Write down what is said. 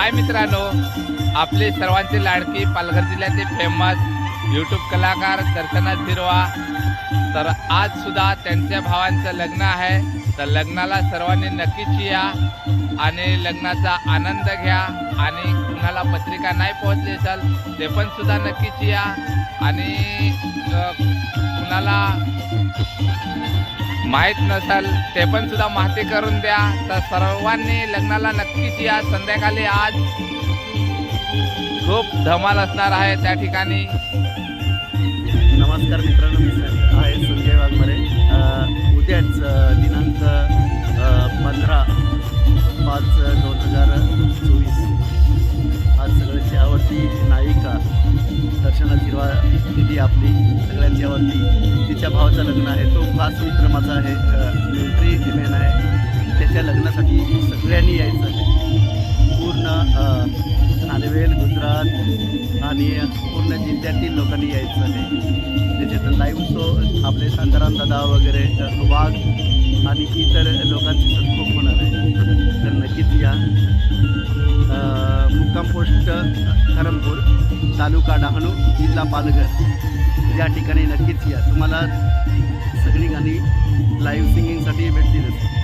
हाय मित्रांनो आपले सर्वांचे लाडकी पालघर जिल्ह्याचे फेमस यूट्यूब कलाकार दर्शना झिरवा तर आज सुद्धा त्यांच्या भावांचं लग्न आहे. तर लग्नाला सर्वांनी नक्कीच या आणि लग्नाचा आनंद घ्या आणि कुणाला पत्रिका नाही पोहोचली असेल ते पण सुद्धा नक्कीच या. आणि कोणाला माहीत नसेल ते पण सुद्धा माहिती करून द्या. तर सर्वांनी लग्नाला नक्कीच या. संध्याकाळी आज खूप धमाल असणार आहे त्या ठिकाणी. नमस्कार मित्रांनो मी आहे संजय वाघमारे. उद्याच दिनांक पंधरा पाच दोन हजार चोवीस. दिदी आपली सगळ्यांची आवडती. तिच्या भावाचं लग्न आहे. तो खास विक्रमाचा आहे. मिलिटरी मॅन आहे. त्याच्या लग्नासाठी सगळ्यांनी यायचं आहे. पूर्ण अ, नांदेवेल गुजरात आणि पूर्ण जिल्ह्यातील लोकांनी यायचं आहे. त्याच्यात लाईव्ह शो आपले शांताराम दादा वगैरे वाघ आणि इतर लोकांची खूप होणार आहे. तर नक्कीच या. मुक्काम पोस्ट धरमपूर तालुका डहाणू जिल्हा पालघर. या ठिकाणी नक्कीच या. तुम्हाला सगळी गाणी लाईव्ह सिंगिंगसाठी भेटतीलच.